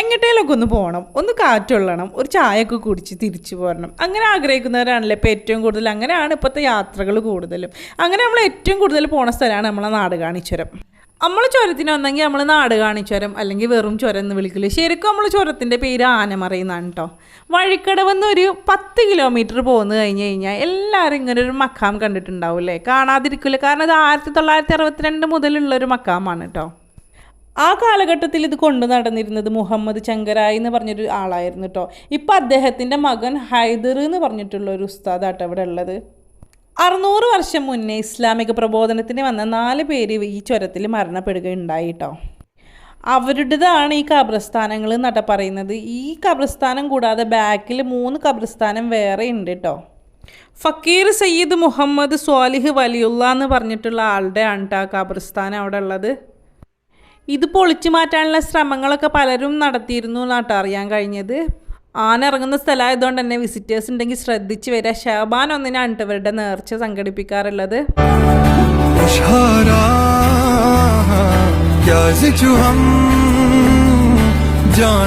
എങ്ങോട്ടേലൊക്കെ ഒന്ന് പോകണം ഒന്ന് കാറ്റൊള്ളണം. ഒരു ചായയൊക്കെ കുടിച്ച് തിരിച്ചു പോരണം. അങ്ങനെ ആഗ്രഹിക്കുന്നവരാണല്ലേ ഇപ്പോൾ ഏറ്റവും കൂടുതൽ. അങ്ങനെയാണ് ഇപ്പോഴത്തെ യാത്രകൾ കൂടുതലും. അങ്ങനെ നമ്മൾ ഏറ്റവും കൂടുതൽ പോണ സ്ഥലമാണ് നമ്മളെ നാട് കാണിച്ചുരം നമ്മൾ ചുരത്തിന് വന്നെങ്കിൽ നമ്മൾ നാട് കാണിച്ചുരം അല്ലെങ്കിൽ വെറും ചുരം എന്ന് വിളിക്കില്ല ശരിക്കും നമ്മൾ ചുരത്തിന്റെ പേര് ആനമറയുന്നതാണ് കേട്ടോ വഴിക്കടവെന്ന് ഒരു പത്ത് കിലോമീറ്റർ പോകുന്നു കഴിഞ്ഞ് കഴിഞ്ഞാൽ എല്ലാവരും ഇങ്ങനെ ഒരു മക്കാം കണ്ടിട്ടുണ്ടാവില്ലേ? കാണാതിരിക്കില്ല കാരണം ഇത് ആയിരത്തി തൊള്ളായിരത്തി അറുപത്തിരണ്ട് മുതലുള്ള ഒരു മക്കാമാണ് കേട്ടോ ആ കാലഘട്ടത്തിൽ ഇത് കൊണ്ടു നടന്നിരുന്നത് മുഹമ്മദ് ചങ്കരായി എന്ന് പറഞ്ഞൊരു ആളായിരുന്നു കേട്ടോ ഇപ്പം അദ്ദേഹത്തിന്റെ മകൻ ഹൈദർ എന്ന് പറഞ്ഞിട്ടുള്ള ഒരു ഉസ്താദാട്ടോ ഇവിടെ ഉള്ളത്. അറുന്നൂറ് വർഷം മുന്നേ ഇസ്ലാമിക പ്രബോധനത്തിന് വന്ന നാല് പേര് ഈ ചുരത്തിൽ മരണപ്പെടുകയുണ്ടായി കേട്ടോ അവരുടേതാണ് ഈ കബ്രസ്ഥാനങ്ങൾ എന്നട്ട പറയുന്നത്. ഈ കബ്രസ്ഥാനം കൂടാതെ ബാക്കിൽ മൂന്ന് കബ്രസ്ഥാനം വേറെ ഉണ്ട് കേട്ടോ ഫക്കീർ സയ്യിദ് മുഹമ്മദ് സ്വാലിഹ് വലിയുള്ള എന്ന് പറഞ്ഞിട്ടുള്ള ആളുടെ ആണ് കേട്ടോ ആ കബ്രസ്ഥാനം അവിടെ ഉള്ളത്. ഇത് പൊളിച്ചു മാറ്റാനുള്ള ശ്രമങ്ങളൊക്കെ പലരും നടത്തിയിരുന്നു എന്നാട്ടോ അറിയാൻ കഴിഞ്ഞത് ആന ഇറങ്ങുന്ന സ്ഥലമായതുകൊണ്ട് തന്നെ വിസിറ്റേഴ്സ് ഉണ്ടെങ്കിൽ ശ്രദ്ധിച്ച് വരിക ഷാബാൻ ഒന്നിനാണ് ട്ടോ ഇവരുടെ നേർച്ച സംഘടിപ്പിക്കാറുള്ളത് इशारा क्या जिक्र हम जान